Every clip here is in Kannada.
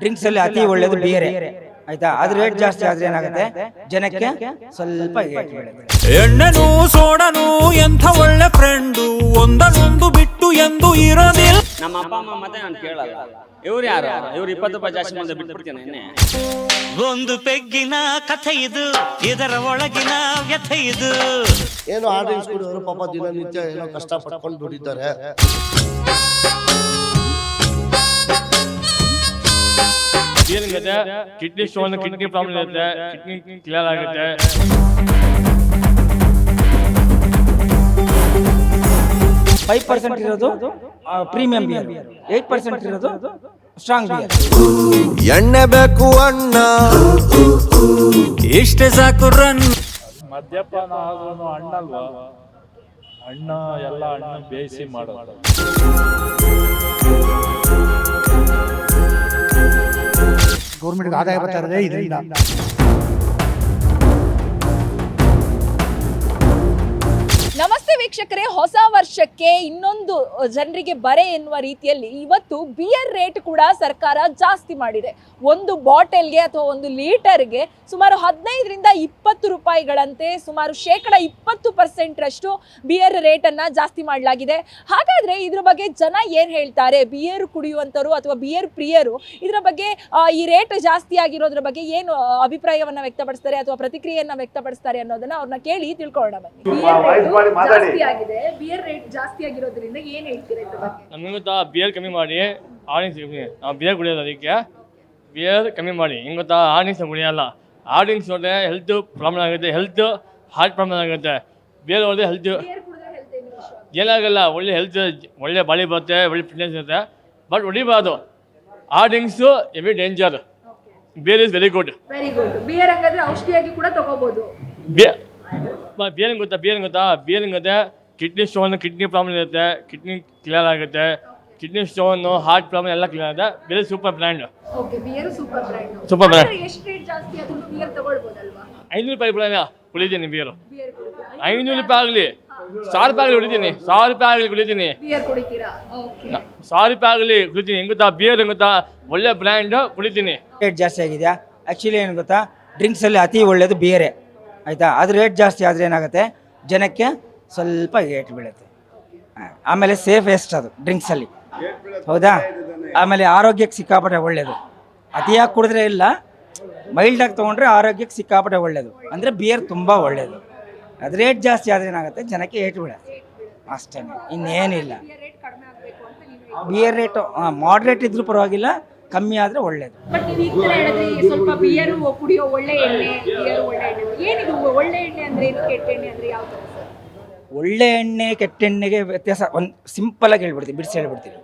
ಡ್ರಿಂಕ್ಸ್ ಅಲ್ಲಿ ಅತಿ ಒಳ್ಳೇದು ಬೇರೆ ಆಯ್ತಾ? ಅದ್ರ ರೇಟ್ ಜಾಸ್ತಿ ಆದ್ರೆ ಏನಾಗುತ್ತೆ? ಜನಕ್ಕೆ ಸ್ವಲ್ಪ ಎಣ್ಣೆನು ಸೋಡನು ಎಂಥ ಒಳ್ಳೆ ಫ್ರೆಂಡು ಒಂದನೊಂದು ಬಿಟ್ಟು ಎಂದು ಇರೋದಿಲ್ಲ. ನಮ್ಮ ಅಪ್ಪ ಅಮ್ಮ ಮತ್ತೆ ನಾನು ಕೇಳಲ್ಲ. ಇವ್ರು ಯಾರು? ಇವ್ರು ಇಪ್ಪತ್ತು ರೂಪಾಯಿ ಜಾಸ್ತಿ ಮುಂದೆ ಬಿಟ್ಬಿಡ್ತೀನಿ ಎಣ್ಣೆ ಒಂದು ಪೆಗ್ಗಿನ ಕಥೆ ಇದು ಇದರ ಒಳಗಿನ ವ್ಯಥೆ ಇದು. ಏನು ಆರ್ಡ್ರಿಂಗ್ಸ್ ಕುಡಿಯೋರು ಪಾಪ ದಿನನಿತ್ಯ ಏನೋ ಕಷ್ಟ ಪಡ್ಕೊಂಡು ದುಡಿತಾರೆ. ಏನಿರುತ್ತೆ ಕಿಡ್ನಿ ಸ್ಟೋನ್ ಕಿಡ್ನಿ ಪ್ರಾಬ್ಲಮ್ ಇರುತ್ತೆ ಕಿಡ್ನಿ ಕ್ಲಿಯರ್ ಆಗುತ್ತೆ. ಫೈವ್ ಪರ್ಸೆಂಟ್ ಇರೋದು ಪ್ರೀಮಿಯಂ ಬಿಯರ್ ಏಟ್ ಪರ್ಸೆಂಟ್ ಇರೋದು ಸ್ಟ್ರಾಂಗ್ ಬಿಯರ್ ಎಣ್ಣೆ ಬೇಕು ಅಣ್ಣ. ಇಷ್ಟೇ ಸಾಕು ರನ್. ಮದ್ಯಪಾನ ಆಗೋನು ಹಣ್ಣಲ್ವಾ ಅಣ್ಣ ಎಲ್ಲ ಅಣ್ಣ ಬೇಯಿಸಿ ಮಾಡೋದು. ಗೌರ್ಮೆಂಟ್ಗೆ ಆದಾಯ ಬರ್ತಾ ಇರೋದೇ ಇದರಿಂದ ನಮಸ್ತೆ ವೀಕ್ಷಕರೇ, ಹೊಸ ವರ್ಷಕ್ಕೆ ಇನ್ನೊಂದು ಜನರಿಗೆ ಬರೆ ಎನ್ನುವ ರೀತಿಯಲ್ಲಿ ಇವತ್ತು ಬಿಯರ್ ರೇಟ್ ಕೂಡ ಸರ್ಕಾರ ಜಾಸ್ತಿ ಮಾಡಿದೆ. ಒಂದು ಬಾಟಲ್ಗೆ ಅಥವಾ ಒಂದು ಲೀಟರ್ಗೆ ಸುಮಾರು ಹದಿನೈದರಿಂದ ಇಪ್ಪತ್ತು ರೂಪಾಯಿಗಳಂತೆ, ಸುಮಾರು ಶೇಕಡ ಇಪ್ಪತ್ತು ಪರ್ಸೆಂಟ್ರಷ್ಟು ಬಿಯರ್ ರೇಟನ್ನು ಜಾಸ್ತಿ ಮಾಡಲಾಗಿದೆ. ಹಾಗಾದರೆ ಇದ್ರ ಬಗ್ಗೆ ಜನ ಏನು ಹೇಳ್ತಾರೆ? ಬಿಯರ್ ಕುಡಿಯುವಂಥವ್ರು ಅಥವಾ ಬಿಯರ್ ಪ್ರಿಯರು ಇದರ ಬಗ್ಗೆ ಈ ರೇಟ್ ಜಾಸ್ತಿ ಆಗಿರೋದ್ರ ಬಗ್ಗೆ ಏನು ಅಭಿಪ್ರಾಯವನ್ನು ಅಭಿಪ್ರಾಯವನ್ನ ವ್ಯಕ್ತಪಡಿಸ್ತಾರೆ ಅಥವಾ ಪ್ರತಿಕ್ರಿಯೆಯನ್ನು ವ್ಯಕ್ತಪಡಿಸ್ತಾರೆ ಅನ್ನೋದನ್ನ ಅವ್ರನ್ನ ಕೇಳಿ ತಿಳ್ಕೊಳ್ಳೋಣ ಬನ್ನಿ. ಜಾಸ್ತಿ ಆಗಿದೆ. ಬಿಯರ್ ರೇಟ್ ಜಾಸ್ತಿ ಆಗಿರೋದ್ರಿಂದ ಏನ್ ಹೇಳ್ತೀರಾ ಇದ್ರ ಬಗ್ಗೆ? ನಮಗೂ ಬಿಯರ್ ಕಮ್ಮಿ ಮಾಡಿ ಆಡಿಯನ್ಸ್ ಕಮ್ಮಿ ನಾವು ಬಿಯರ್ ಕುಡಿಯೋದು ಅದಕ್ಕೆ. ಬಿಯರ್ ಕಮ್ಮಿ ಮಾಡಿ. ಹಿಂಗೆ ಗೊತ್ತಾ? ಆಡಿಯನ್ಸ್ ಕುಡಿಯಲ್ಲ. ಆಡಿಯನ್ಸ್ ನೋಡಿದ್ರೆ ಹೆಲ್ತ್ ಪ್ರಾಬ್ಲಮ್ ಆಗುತ್ತೆ. ಹೆಲ್ತ್ ಹಾರ್ಟ್ ಪ್ರಾಬ್ಲಮ್ ಆಗುತ್ತೆ. ಬಿಯರ್ ಹೋದ್ರೆ ಹೆಲ್ತ್ ಬಿಯರ್ ಕುಡಿದ್ರೆ ಹೆಲ್ತ್ ಏನು ಏನಾಗಲ್ಲ ಒಳ್ಳೆ ಹೆಲ್ತ್ ಒಳ್ಳೆ ಬಾಡಿ ಬರುತ್ತೆ ಒಳ್ಳೆ ಫಿಟ್ನೆಸ್ ಇರುತ್ತೆ. ಬಟ್ ಹೊಡಿಬಾರ್ದು. ಆರ್ಡಿಂಗ್ಸು ಎವಿ danger beer is very good very good beer ಹಂಗಾದ್ರೆ ಔಷಧಿಯಾಗಿ ಕೂಡ ತಗೋಬಹುದು ಬಿಯರ್ ಬಿಯರ್ ಗೊತ್ತಾ ಬಿಯರ್ ಗೊತ್ತಾ ಬಿಯರ್ ಗೊತ್ತಾ ಕಿಡ್ನಿ ಸ್ಟೋನ್ ಕಿಡ್ನಿ ಪ್ರಾಬ್ಲಮ್ ಇರುತ್ತೆ. ಕಿಡ್ನಿ ಕ್ಲಿಯರ್ ಆಗುತ್ತೆ. ಕಿಡ್ನಿ ಸ್ಟೋನ್ ಹಾರ್ಟ್ ಪ್ರಾಬ್ಲಮ್ ಎಲ್ಲ ಕ್ಲಿಯರ್ ಆಗುತ್ತೆ. ಬೇರೆ super brand okay beer super brand ಐನೂರು ರೂಪಾಯಿ ಬಿಡೋಣ ಕುಳಿತೀನಿ ಬಿಯರು ಬಿಯರ್ ಐನೂರು ರೂಪಾಯಿ ಆಗಲಿ. ಸಾವಿರ ರೂಪಾಯಿ ಆಗಲಿ ಕುಡಿತೀನಿ. ಸಾವಿರ ರೂಪಾಯಿ ಆಗಲಿ ಕುಡಿತೀನಿ. ಓಕೆ ಸಾವಿರ ರೂಪಾಯಿ ಆಗಲಿ ಕುಡಿತೀನಿ. ಹೆಂಗ ಗೊತ್ತಾ ಬಿಯರ್ ಹೆಂಗ ಗೊತ್ತಾ ಒಳ್ಳೆ ಬ್ರ್ಯಾಂಡ್ ಕುಡಿತೀನಿ. ರೇಟ್ ಜಾಸ್ತಿ ಆಗಿದೆಯಾ? ಆ್ಯಕ್ಚುಲಿ ಏನು ಗೊತ್ತಾ? ಡ್ರಿಂಕ್ಸಲ್ಲಿ ಅತಿ ಒಳ್ಳೇದು ಬಿಯರೆ ಆಯ್ತಾ? ಅದು ರೇಟ್ ಜಾಸ್ತಿ ಆದರೆ ಏನಾಗುತ್ತೆ? ಜನಕ್ಕೆ ಸ್ವಲ್ಪ ಏಟ್ ಬೀಳುತ್ತೆ. ಆಮೇಲೆ ಸೇಫ್ ಎಸ್ಟ್ ಅದು ಡ್ರಿಂಕ್ಸಲ್ಲಿ ಹೌದಾ? ಆಮೇಲೆ ಆರೋಗ್ಯಕ್ಕೆ ಸಿಕ್ಕಾಪಟ್ಟೆ ಒಳ್ಳೆಯದು ಅತಿಯಾಗಿ ಕುಡಿದ್ರೆ ಇಲ್ಲ ಮೈಲ್ಡಾಗಿ ತೊಗೊಂಡ್ರೆ ಆರೋಗ್ಯಕ್ಕೆ ಸಿಕ್ಕಾಪಟ್ಟೆ ಒಳ್ಳೆಯದು ಅಂದರೆ ಬಿಯರ್ ತುಂಬ ಒಳ್ಳೆಯದು ಅದು ರೇಟ್ ಜಾಸ್ತಿ ಆದರೆ ಏನಾಗುತ್ತೆ? ಜನಕ್ಕೆ ಏಟು ಬೀಳುತ್ತೆ. ಅಷ್ಟೇ. ಇನ್ನೇನಿಲ್ಲ. ಬಿಯರ್ ರೇಟ್ ರೇಟು ಮಾಡ್ರೇಟ್ ಇದ್ರೂ ಪರವಾಗಿಲ್ಲ, ಕಮ್ಮಿ ಆದರೆ ಒಳ್ಳೆಯದು ಏನಿದು? ಒಳ್ಳೆ ಎಣ್ಣೆ ಅಂದ್ರೆ ಏನು? ಕೆಟ್ಟ ಎಣ್ಣೆ ಅಂದ್ರೆ ಯಾವ ಒಳ್ಳೆ ಎಣ್ಣೆ, ಕೆಟ್ಟ ಎಣ್ಣೆಗೆ ವ್ಯತ್ಯಾಸ ಒಂದು ಸಿಂಪಲಾಗಿ ಹೇಳ್ಬಿಡ್ತೀನಿ, ಬಿಡಿಸಿ ಹೇಳ್ಬಿಡ್ತೀನಿ.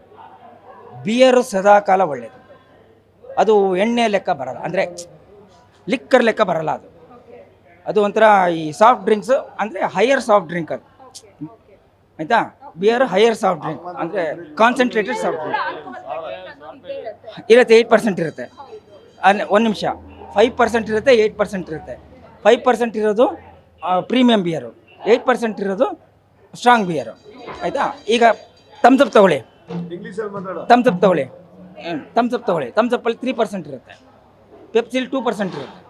ಬಿಯರು ಸದಾಕಾಲ ಒಳ್ಳೆಯದು ಅದು ಎಣ್ಣೆ ಲೆಕ್ಕ ಬರಲ್ಲ. ಅಂದರೆ ಲಿಕ್ಕರ್ ಲೆಕ್ಕ ಬರಲ್ಲ ಅದು. ಅದು ಒಂಥರ ಈ ಸಾಫ್ಟ್ ಡ್ರಿಂಕ್ಸ್ ಅಂದರೆ ಹೈಯರ್ ಸಾಫ್ಟ್ ಡ್ರಿಂಕ್ ಅದು. ಆಯಿತಾ? ಬಿಯರ್ ಹೈಯರ್ ಸಾಫ್ಟ್ ಡ್ರಿಂಕ್ ಅಂದರೆ ಕಾನ್ಸಂಟ್ರೇಟೆಡ್ ಸಾಫ್ಟ್ ಡ್ರಿಂಕ್ ಇರುತ್ತೆ ಏಯ್ಟ್ ಪರ್ಸೆಂಟ್ ಇರುತ್ತೆ. ಒಂದು ನಿಮಿಷ. ಫೈವ್ ಪರ್ಸೆಂಟ್ ಇರುತ್ತೆ ಏಯ್ಟ್ ಪರ್ಸೆಂಟ್ ಇರುತ್ತೆ. ಫೈವ್ ಪರ್ಸೆಂಟ್ ಇರೋದು ಪ್ರೀಮಿಯಂ ಬಿಯರು ಏಯ್ಟ್ ಪರ್ಸೆಂಟ್ ಇರೋದು ಸ್ಟ್ರಾಂಗ್ ಬಿಯರು ಆಯಿತಾ? ಈಗ ತಮ್ಸಪ್ ತಗೊಳ್ಳಿ. ತಮ್ಸಪ್ ತಗೊಳ್ಳಿ. ತಮ್ಸಪ್ ತಗೊಳ್ಳಿ. ತಮ್ಸಪ್ಪಲ್ಲಿ ತ್ರೀ ಪರ್ಸೆಂಟ್ ಇರುತ್ತೆ. ಪೆಪ್ಸಿಲಿ ಟೂ ಪರ್ಸೆಂಟ್ ಇರುತ್ತೆ.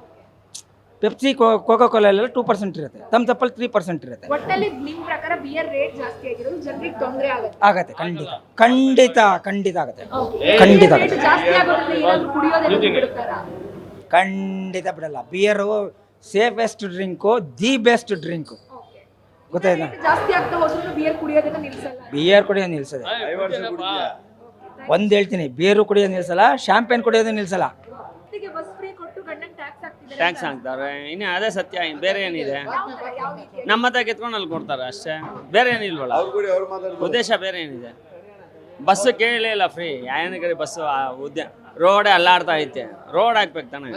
ಪೆಪ್ಸಿ ಕೋಕೋ ಕೋಲಲ್ಲೆಲ್ಲ ಟೂ ಪರ್ಸೆಂಟ್ ಇರುತ್ತೆ. ತಮ್ಸಪ್ಪಲ್ಲಿ ತ್ರೀ ಪರ್ಸೆಂಟ್ ಇರುತ್ತೆ. ಒಟ್ಟಲ್ಲಿ ನಿಮ್ ಪ್ರಕಾರ ಬಿಯರ್ ರೇಟ್ ಜಾಸ್ತಿ ಆಗಿರೋದು ಜನರಿಗೆ ತೊಂದರೆ ಆಗುತ್ತೆ? ಆಗತ್ತೆ ಖಂಡಿತ. ಖಂಡಿತ ಖಂಡಿತ ಆಗತ್ತೆ. ಖಂಡಿತ ಆಗತ್ತೆ. ಖಂಡಿತ ಬಿಡಲ್ಲ. Beer safest drink the best drink. ಗೊತ್ತಾಯ್ತಾ? ಜಾಸ್ತಿ ಆಗ್ತಾ ಹೋದ್ರೂ ಬಿಯರ್ ಕುಡಿಯೋದನ್ನ ನಿಲ್ಸಲ್ಲ? ಬಿಯರ್ ಕುಡಿಯೋದು ನಿಲ್ಸದೆ. ಒಂದು ಹೇಳ್ತೀನಿ ಬಿಯರು ಕುಡಿಯೋದು ನಿಲ್ಸಲ್ಲ ಶಾಂಪೇನ್ ಕುಡಿಯೋದು ನಿಲ್ಸಲ್ಲ. ಜೊತೆಗೆ ಬಸ್ ಫ್ರೀ ಕೊಟ್ಟು ಗಂಡನ್ ಟ್ಯಾಕ್ಸ್ ಹಾಕ್ತಿದ್ದಾರೆ ಟ್ಯಾಕ್ಸ್ ಹಾಕ್ತಾರೆ. ಇನ್ನು ಅದೇ ಸತ್ಯ ಇನ್ನು ಬೇರೆ ಏನಿದೆ? ನಮ್ಮ ಹತ್ರ ಕೆತ್ಕೊಂಡು ಅಲ್ಲಿ ಕೊಡ್ತಾರೆ ಅಷ್ಟೇ. ಬೇರೆ ಏನಿಲ್ವಲ್ಲ? ಉದ್ದೇಶ ಬೇರೆ ಏನಿದೆ? ಬಸ್ ಕೇಳಲೇ ಇಲ್ಲ ಫ್ರೀ ಯಾಯನಗಿರಿ ಬಸ್ಸು ಉದ್ಯ ರೋಡೇ ಅಲ್ಲಾಡ್ತಾ ಐತೆ. ರೋಡ್ ಹಾಕ್ಬೇಕು ತಾನೆ.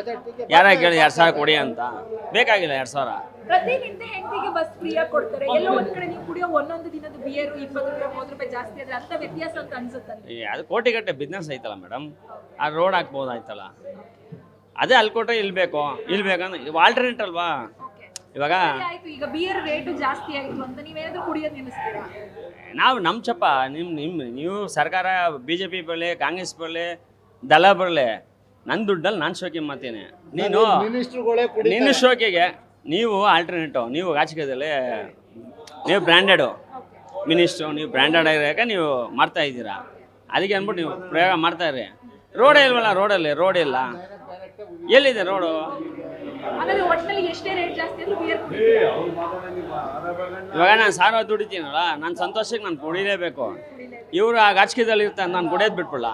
ಯಾರ ಕೇಳಿ ಎರಡು ಸಾವಿರ ಕೊಡಿ ಅಂತ. ಬೇಕಾಗಿಲ್ಲ ಎರಡು ಸಾವಿರ. ಪ್ರತಿನಿತ್ಯ ಹೆಂಡತಿಗೆ ಬಸ್ ಫ್ರೀ ಆಗಿ ಕೊಡ್ತಾರೆ. ಎಲ್ಲೋ ಒಂದ್ ಕಡೆ ನೀವು ಕುಡಿಯೋ ಒಂದೊಂದು ದಿನದ ಬಿಯರ್ ಇಪ್ಪತ್ತು ರೂಪಾಯಿ ಮೂವತ್ತು ರೂಪಾಯಿ ಜಾಸ್ತಿ ಆದ್ರೆ ಅಂತ ವ್ಯತ್ಯಾಸ ಅಂತ ಅನ್ಸುತ್ತೆ ಈ ಅದು ಕೋಟಿಗಟ್ಟೆ ಬಿಸ್ನೆಸ್ ಐತಲ್ಲ ಮೇಡಮ್ ಆ ರೋಡ್ ಹಾಕ್ಬೋದಾಯ್ತಲ್ಲ ಅದೇ ಅಲ್ಲಿ ಕೊಟ್ಟರೆ ಇಲ್ಲಿ ಬೇಕು. ಇಲ್ಲಿ ಬೇಕಂದ್ರೆ ಆಲ್ಟರ್ನೇಟ್ ಅಲ್ವಾ? ಇವಾಗ ಆಯ್ತು. ಈಗ ಬಿಯರ್ ರೇಟ್ ಜಾಸ್ತಿ ಆಯ್ತು ಅಂತ ನೀವೇನಾದ್ರೂ ಕುಡಿಯೋದು ನಿಲ್ಲಿಸ್ತೀರಾ? ನಾವು ನಮ್ಮ ಚಪ್ಪ ನಿಮ್ಮ ನಿಮ್ಮ ನೀವು ಸರ್ಕಾರ ಬಿ ಜೆ ಪಿ ಬರಲಿ ಕಾಂಗ್ರೆಸ್ ಬರಲಿ ದಲ ಬರಲಿ ನನ್ನ ದುಡ್ಡಲ್ಲಿ ನಾನು ಶೋಕಿ ಮಾಡ್ತೀನಿ. ನೀನು ನಿನ್ನ ಶೋಕಿಗೆ ನೀವು ಆಲ್ಟರ್ನೇಟು ನೀವು ರಾಜಕೀಯದಲ್ಲಿ ನೀವು ಬ್ರ್ಯಾಂಡೆಡು ಮಿನಿಸ್ಟ್ರು ನೀವು ಬ್ರ್ಯಾಂಡೆಡ್ ಆಗಿರೋಕೆ ನೀವು ಮಾಡ್ತಾ ಇದ್ದೀರಾ. ಅದಕ್ಕೆ ಅಂದ್ಬಿಟ್ಟು ನೀವು ಪ್ರಯೋಗ ಮಾಡ್ತಾ ಇರಿ. ರೋಡೇ ಇಲ್ವಲ್ಲ ರೋಡಲ್ಲಿ ರೋಡ್ ಇಲ್ಲ. ಎಲ್ಲಿದೆ ರೋಡು? ಹಾಗಾದ್ರೆ ಒಟ್ಟಿನಲ್ಲಿ ಎಷ್ಟೇ ರೇಟ್ ಜಾಸ್ತಿ ಆದ್ರೂ ಬಿಯರ್ ಇವಾಗ ನಾನು ಸಾವಿರ ದುಡಿತೀನಲ್ಲ ನನ್ನ ಸಂತೋಷಕ್ಕೆ ನಾನು ಕುಡಿಲೇಬೇಕು. ಇವರು ಆ ಗಾಚಕಿದಲ್ಲಿ ಇರ್ತಾನೆ ನಾನು ಕುಡಿಯೋದು ಬಿಟ್ಬಿಡಲ್ಲ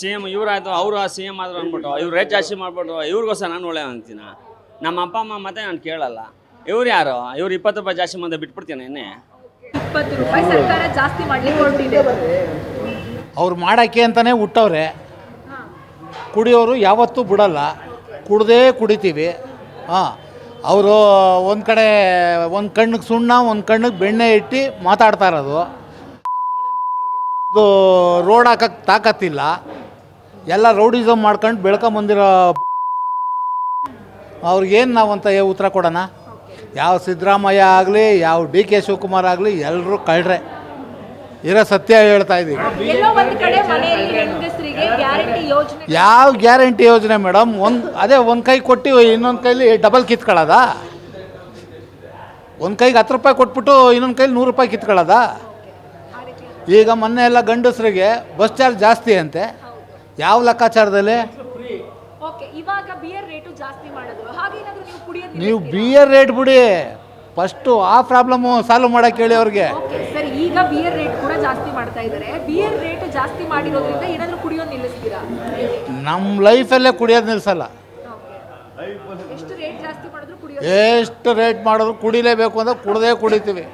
ಸಿ ಎಂ ಇವರಾಯ್ತು ಅವರು ಸಿ ಎಂ ಆದ್ರು ಅಂದ್ಬಿಟ್ಟು ಇವ್ರು ರೇಟ್ ಜಾಸ್ತಿ ಮಾಡ್ಬಿಟ್ಟು ಇವ್ರಿಗೋಸ್ಕರ ನಾನು ಒಳ್ಳೆ ಅಂತೀನ? ನಮ್ಮ ಅಪ್ಪ ಅಮ್ಮ ಮತ್ತೆ ನಾನು ಕೇಳಲ್ಲ. ಇವ್ರು ಯಾರು? ಇವ್ರು ಇಪ್ಪತ್ತು ರೂಪಾಯಿ ಜಾಸ್ತಿ ಮಂದಿ ಬಿಟ್ಬಿಡ್ತೀನಿ ಇನ್ನೇ ಇಪ್ಪತ್ತು ರೂಪಾಯಿ ಸರ್ಕಾರ ಜಾಸ್ತಿ ಮಾಡ್ಲಿಕ್ಕೆ ಹೊರಟಿದೆ. ಅವ್ರು ಮಾಡೋಕ್ಕೆ ಅಂತಲೇ ಹುಟ್ಟವ್ರೆ. ಕುಡಿಯೋರು ಯಾವತ್ತೂ ಬಿಡಲ್ಲ. ಕುಡ್ದೇ ಕುಡಿತೀವಿ. ಹಾಂ, ಅವರು ಒಂದು ಕಡೆ ಒಂದು ಕಣ್ಣಿಗೆ ಸುಣ್ಣ, ಒಂದು ಕಣ್ಣಿಗೆ ಬೆಣ್ಣೆ ಇಟ್ಟು ಮಾತಾಡ್ತಾ ಇರೋದು. ಒಂದು ರೋಡ್ ಹಾಕಕ್ಕೆ ತಾಕತ್ತಿಲ್ಲ. ಎಲ್ಲ ರೌಡಿಸಮ್ ಮಾಡ್ಕೊಂಡು ಬೆಳ್ಕೊಂಬಂದಿರೋ ಅವ್ರಿಗೇನು ನಾವಂತ ಉತ್ತರ ಕೊಡೋಣ? ಯಾವ ಸಿದ್ದರಾಮಯ್ಯ ಆಗಲಿ, ಯಾವ ಡಿ ಕೆ ಶಿವಕುಮಾರ್ ಆಗಲಿ ಎಲ್ಲರೂ ಕಳ್ರೆ. ಇರೋ ಸತ್ಯ ಹೇಳ್ತಾ ಇದ್ದೀವಿ ಯಾವ ಗ್ಯಾರಂಟಿ ಯೋಜನೆ ಮೇಡಮ್? ಒಂದು ಅದೇ ಒಂದು ಕೈ ಕೊಟ್ಟು ಇನ್ನೊಂದು ಕೈಲಿ ಡಬಲ್ ಕಿತ್ಕೊಳ್ಳೋದ? ಒಂದು ಕೈಗೆ ಹತ್ತು ರೂಪಾಯಿ ಕೊಟ್ಬಿಟ್ಟು ಇನ್ನೊಂದು ಕೈಲಿ ನೂರು ರೂಪಾಯಿ ಕಿತ್ಕೊಳ್ಳೋದ? ಈಗ ಮೊನ್ನೆ ಎಲ್ಲ ಗಂಡಸರಿಗೆ ಬಸ್ ಚಾರ್ಜ್ ಜಾಸ್ತಿ ಅಂತೆ. ಯಾವ ಲೆಕ್ಕಾಚಾರದಲ್ಲಿ? ನೀವು ಬಿಯರ್ ರೇಟ್ ಬಿಡಿ. ಫಸ್ಟು ಆ ಪ್ರಾಬ್ಲಮ್ಮು ಸಾಲ್ವ್ ಮಾಡೋಕೆ ಹೇಳಿ ಅವ್ರಿಗೆ. ಓಕೆ ಸರ್ ಈಗ ಬಿಯರ್ ರೇಟ್ ಕೂಡ ಜಾಸ್ತಿ ಮಾಡ್ತಾ ಇದ್ದಾರೆ ಬಿಯರ್ ರೇಟ್ ಜಾಸ್ತಿ ಮಾಡಿರೋದ್ರಿಂದ ಏನಾದರೂ ಕುಡಿಯೋದು ನಿಲ್ಲಿಸ್ತೀರಾ? ನಮ್ಮ ಲೈಫಲ್ಲೇ ಕುಡಿಯೋದು ನಿಲ್ಸಲ್ಲ. ಎಷ್ಟು ರೇಟ್ ಜಾಸ್ತಿ ಮಾಡಿದ್ರು ಕುಡಿಯೋದು ಎಷ್ಟು ರೇಟ್ ಮಾಡಿದ್ರು ಕುಡಿಲೇಬೇಕು ಅಂದ್ರೆ ಕುಡ್ದೇ ಕುಡಿತೀವಿ.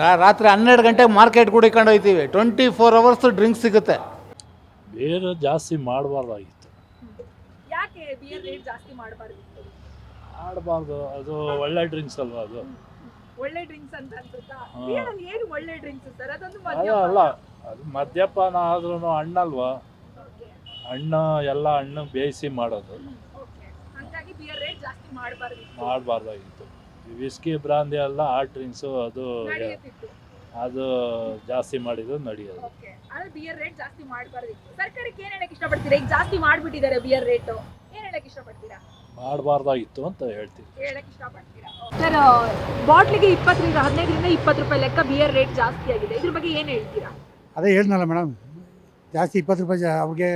ರಾ- ರಾತ್ರಿ ಹನ್ನೆರಡು ಗಂಟೆಗೆ ಮಾರ್ಕೆಟ್ ಕುಡಿಕೊಂಡು ಹೋಗ್ತೀವಿ ಟ್ವೆಂಟಿ ಫೋರ್ ಅವರ್ಸ್ ಡ್ರಿಂಕ್ ಸಿಗುತ್ತೆ. ಬೇರೆ ಜಾಸ್ತಿ ಮಾಡಬಾರ್ದಾಗಿತ್ತು. ಯಾಕೆ ಬಿಯರ್ ರೇಟ್ ಜಾಸ್ತಿ ಮಾಡಬಾರ್ದಿತ್ತು? ಆಡಬಾರ್ದು ಅದು ಒಳ್ಳೆ ಡ್ರಿಂಕ್ಸ್ ಅಲ್ವಾ ಅದು? ಒಳ್ಳೆ ಡ್ರಿಂಕ್ಸ್ ಅಂತ ಅನ್ಸುತ್ತಾ. ಏನು ಒಳ್ಳೆ ಡ್ರಿಂಕ್ಸ್ ಸರ್? ಅದೊಂದು ಅದು ಮದ್ಯಪಾನ. ಅಲ್ಲ ಅದು ಮದ್ಯಪಾನ ಆದ್ರೂ ಹಣ್ಣಲ್ವಾ ಹಣ್ಣು ಎಲ್ಲ ಹಣ್ಣು ಬೇಯಿಸಿ ಮಾಡೋದು. ಹಾಗಾಗಿ ಹಂಗಾಗಿ ಬಿಯರ್ ರೇಟ್ ಜಾಸ್ತಿ ಮಾಡಬಾರದು ಮಾಡಬಾರ್ದಾಗಿತ್ತು. ವಿಸ್ಕಿ ಬ್ರಾಂದಿ ಎಲ್ಲ ಆ ಡ್ರಿಂಕ್ಸು ಅದು ನಡೆಯುತ್ತಿತ್ತು. ಅದು ಜಾಸ್ತಿ ಮಾಡಿದ್ರು ನಡೆಯೋದು. ಓಕೆ. ಆದ್ರೆ ಬಿಯರ್ ರೇಟ್ ಜಾಸ್ತಿ ಮಾಡಬಾರ್ದಿತ್ತು. ಸರ್ಕಾರಕ್ಕೆ ಏನ್ ಹೇಳಕ್ ಇಷ್ಟಪಡ್ತೀರಾ? ಈಗ ಜಾಸ್ತಿ ಮಾಡ್ಬಿಟ್ಟಿದ್ದಾರೆ ಬಿಯರ್ ರೇಟ್ ಏನ್ ಹೇಳಕ್ ಇಷ್ಟಪಡ್ತೀರಾ? ಮಾಡಬಾರ್ದಾಗಿತ್ತು ಅಂತ ಹೇಳ್ತೀನಿ ಸರ್ ಬಾಟ್ಲಿಗೆ ಇಪ್ಪತ್ತರಿಂದ ಹದಿನೈದರಿಂದ ಇಪ್ಪತ್ತು ರೂಪಾಯಿ ಲೆಕ್ಕ ಬಿಯರ್ ರೇಟ್ ಜಾಸ್ತಿ ಆಗಿದೆ. ಇದ್ರ ಬಗ್ಗೆ ಏನು ಹೇಳ್ತೀರಾ? ಅದೇ ಹೇಳಿದ್ನಲ್ಲ ಮೇಡಮ್ ಜಾಸ್ತಿ ಇಪ್ಪತ್ತು ರೂಪಾಯಿ ಜಾ ಅವ್ರಿಗೆ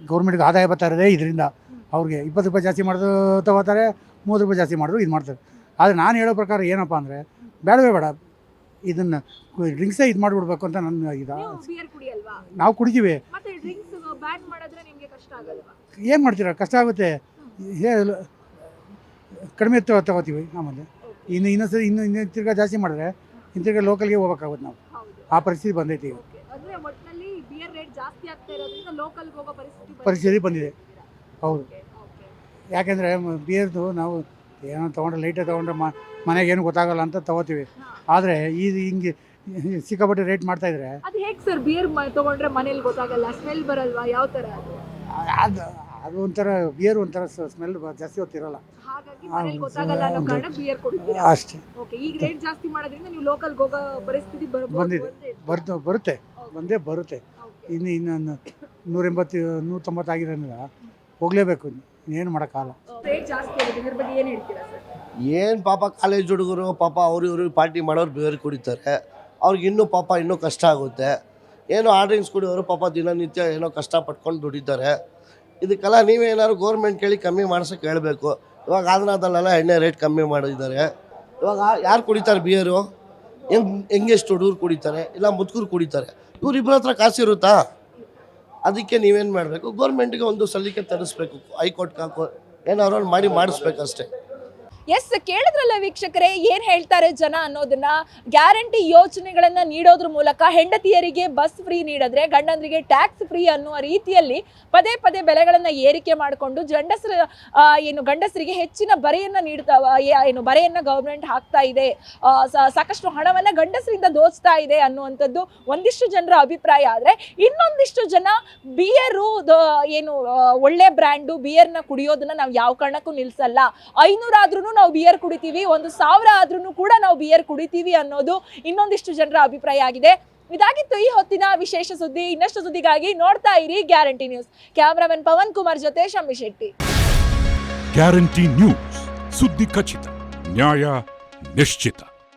ಗೌರ್ಮೆಂಟ್ಗೆ ಆದಾಯ ಬರ್ತಾ ಇರೋದೇ ಇದರಿಂದ ಅವ್ರಿಗೆ ಇಪ್ಪತ್ತು ರೂಪಾಯಿ ಜಾಸ್ತಿ ಮಾಡೋದು ತಗೋತಾರೆ ಮೂವತ್ತು ರೂಪಾಯಿ ಜಾಸ್ತಿ ಮಾಡಿದ್ರು ಇದು ಮಾಡ್ತಾರೆ. ಆದರೆ ನಾನು ಹೇಳೋ ಪ್ರಕಾರ ಏನಪ್ಪ ಅಂದರೆ ಬೇಡವೇ ಬೇಡ. ಇದನ್ನು ಡ್ರಿಂಕ್ಸೇ ಇದು ಮಾಡಿಬಿಡ್ಬೇಕು ಅಂತ ನನ್ನ ಇದು ನೀವು ಬಿಯರ್ ಕುಡಿಯಲ್ವಾ? ನಾವು ಕುಡಿತೀವಿ. ಮತ್ತೆ ಡ್ರಿಂಕ್ಸ್ ಬ್ಯಾನ್ ಮಾಡಿದ್ರೆ ನಿಮಗೆ ಕಷ್ಟ ಆಗಲ್ವಾ? ಏನು ಮಾಡ್ತೀರಾ? ಕಷ್ಟ ಆಗುತ್ತೆ. ಕಡಿಮೆ ತಗೋ ತಗೋತೀವಿ ನಮ್ಮಲ್ಲಿ. ಇನ್ನು ಇನ್ನೊಂದ್ಸರಿ ಇನ್ನು ಇನ್ನು ತಿರ್ಗಾ ಜಾಸ್ತಿ ಮಾಡಿದ್ರೆ ಇನ್ನು ತಿರ್ಗಾ ಲೋಕಲ್ಗೆ ಹೋಗ್ಬೇಕಾಗುತ್ತೆ ನಾವು. ಆ ಪರಿಸ್ಥಿತಿ ಬಂದೈತಿ ಈಗ. ಹೋಗೋ ಪರಿಸ್ಥಿತಿ ಬಂದಿದೆ. ಹೌದು. ಯಾಕೆಂದರೆ ಬಿಯರ್ದು ನಾವು ಏನೋ ತೊಗೊಂಡ್ರೆ ಲೈಟೇ ತೊಗೊಂಡ್ರೆ ಮನೆಗೆ ಏನು ಗೊತ್ತಾಗಲ್ಲ ಅಂತ ತಗೋತೀವಿ. ಆದರೆ ಈ ಹಿಂಗೆ ಸಿಕ್ಕಾಪಟ್ಟೆ ರೇಟ್ ಮಾಡ್ತಾಯಿದ್ರೆ ಅದು ಹೇಗೆ ಸರ್ ಬಿಯರ್ ತಗೊಂಡ್ರೆ ಮನೇಲಿ ಗೊತ್ತಾಗಲ್ಲ ಸ್ಮೆಲ್ ಬರಲ್ವಾ? ಯಾವ ಥರ ಅದು ಅದು ಒಂಥರ ಬಿಯರ್ ಒಂಥರ ಸ್ಮೆಲ್ ಜಾಸ್ತಿ ಹೊತ್ತಿರಲ್ಲ. ಹಾಗಾಗಿ ಮನೇಲಿ ಗೊತ್ತಾಗಲ್ಲ ಅನ್ನೋ ಕಾರಣ ಬಿಯರ್ ಕೊಡ್ತೀರಾ? ಅಷ್ಟೇ. ಓಕೆ ಈಗ ರೇಟ್ ಜಾಸ್ತಿ ಮಾಡೋದ್ರಿಂದ ನೀವು ಲೋಕಲ್ ಹೋಗೋ ಪರಿಸ್ಥಿತಿ ಬರ್ಬೋದು ಬಂದಿದೆ. ಬರ್ತು ಬರುತ್ತೆ. ಬಂದೇ ಬರುತ್ತೆ. ಇನ್ನು ಇನ್ನೊಂದು ನೂರೆಂಬತ್ತು ನೂರ ತೊಂಬತ್ತು ಆಗಿರೋದ್ರಿಂದ ಹೋಗ್ಲೇಬೇಕು ಏನು ಮಾಡೋಕ್ಕಾಗಲ್ಲ. ರೇಟ್ ಜಾಸ್ತಿ ಆಗಿದೆ. ಇದ್ರ ಬಗ್ಗೆ ಏನ್ ಹೇಳ್ತೀರಾ ಸರ್ ಏನು ಪಾಪ ಕಾಲೇಜ್ ಹುಡುಗರು ಪಾಪ ಅವ್ರು ಇವರು ಪಾರ್ಟಿ ಮಾಡೋರು ಬೇರೆ ಕುಡಿತಾರೆ. ಅವ್ರಿಗೆ ಇನ್ನೂ ಪಾಪ ಇನ್ನೂ ಕಷ್ಟ ಆಗುತ್ತೆ. ಏನೋ ಆರ್ಡ್ರಿಂಗ್ಸ್ ಕುಡಿಯೋರು ಪಾಪ ದಿನನಿತ್ಯ ಏನೋ ಕಷ್ಟ ಪಟ್ಕೊಂಡು ದುಡಿತಾರೆ. ಇದಕ್ಕೆಲ್ಲ ನೀವೇನಾದ್ರು ಗೌರ್ಮೆಂಟ್ ಕೇಳಿ ಕಮ್ಮಿ ಮಾಡ್ಸೋಕೆ ಹೇಳಬೇಕು. ಇವಾಗ ಆಂಧ್ರದಲ್ಲೆಲ್ಲ ಎಣ್ಣೆ ರೇಟ್ ಕಮ್ಮಿ ಮಾಡಿದ್ದಾರೆ. ಇವಾಗ ಯಾರು ಕುಡಿತಾರೆ ಬಿಯರು ಹೆಂಗ್, ಹೆಂಗೆಷ್ಟು ಹುಡುಗರು ಕುಡಿತಾರೆ? ಇಲ್ಲ ಮುದುಕರು ಕುಡಿತಾರೆ. ಇವ್ರು ಇಬ್ಬರ ಹತ್ರ ಕಾಸಿರುತ್ತಾ ಅದಕ್ಕೆ ನೀವೇನು ಮಾಡಬೇಕು? ಗೌರ್ಮೆಂಟ್ಗೆ ಒಂದು ಸಲ್ಲಿಕೆ ತರಿಸ್ಬೇಕು. ಹೈಕೋರ್ಟ್ಗೆ ಹಾಕೋ ಏನಾದ್ರು ಮಾಡಿ ಮಾಡಿಸ್ಬೇಕಷ್ಟೇ. ಎಸ್ ಕೇಳಿದ್ರಲ್ಲ ವೀಕ್ಷಕರೇ, ಏನ್ ಹೇಳ್ತಾರೆ ಜನ ಅನ್ನೋದನ್ನ? ಗ್ಯಾರಂಟಿ ಯೋಜನೆಗಳನ್ನ ನೀಡೋದ್ರ ಮೂಲಕ ಹೆಂಡತಿಯರಿಗೆ ಬಸ್ ಫ್ರೀ ನೀಡಿದ್ರೆ, ಗಂಡಂದ್ರಿಗೆ ಟ್ಯಾಕ್ಸ್ ಫ್ರೀ ಅನ್ನುವ ರೀತಿಯಲ್ಲಿ ಪದೇ ಪದೇ ಬೆಲೆಗಳನ್ನ ಏರಿಕೆ ಮಾಡಿಕೊಂಡು ಗಂಡಸರ ಏನು ಗಂಡಸರಿಗೆ ಹೆಚ್ಚಿನ ಬರೆಯನ್ನ ನೀಡ್ತಾ ಏನು ಬರೆಯನ್ನ ಗೌರ್ಮೆಂಟ್ ಹಾಕ್ತಾ ಇದೆ. ಸಾಕಷ್ಟು ಹಣವನ್ನ ಗಂಡಸರಿಂದ ದೋಚ್ತಾ ಇದೆ ಅನ್ನುವಂಥದ್ದು ಒಂದಿಷ್ಟು ಜನರ ಅಭಿಪ್ರಾಯ. ಆದ್ರೆ ಇನ್ನೊಂದಿಷ್ಟು ಜನ ಬಿಯರು ಏನು ಒಳ್ಳೆ ಬ್ರ್ಯಾಂಡು ಬಿಯರ್ನ ಕುಡಿಯೋದನ್ನ ನಾವು ಯಾವ ಕಾರಣಕ್ಕೂ ನಿಲ್ಸಲ್ಲ. ಐನೂರಾದ್ರೂ ನಾವು ಬಿಯರ್ ಕುಡಿತೀವಿ, ಒಂದು ಸಾವಿರ ಆದ್ರೂ ಕೂಡ ನಾವು ಬಿಯರ್ ಕುಡಿತೀವಿ ಅನ್ನೋದು ಇನ್ನೊಂದಿಷ್ಟು ಜನರ ಅಭಿಪ್ರಾಯ ಆಗಿದೆ. ಇದಾಗಿತ್ತು ಈ ಹೊತ್ತಿನ ವಿಶೇಷ ಸುದ್ದಿ. ಇನ್ನಷ್ಟು ಸುದ್ದಿಗಾಗಿ ನೋಡ್ತಾ ಇರಿ guarantee news. Cameraman Pavan Kumar ಜೊತೆ ಶಮ್ಮಿ ಶೆಟ್ಟಿ. Guarantee news. ಸುದ್ದಿ ಖಚಿತ, ನ್ಯಾಯ ನಿಶ್ಚಿತ.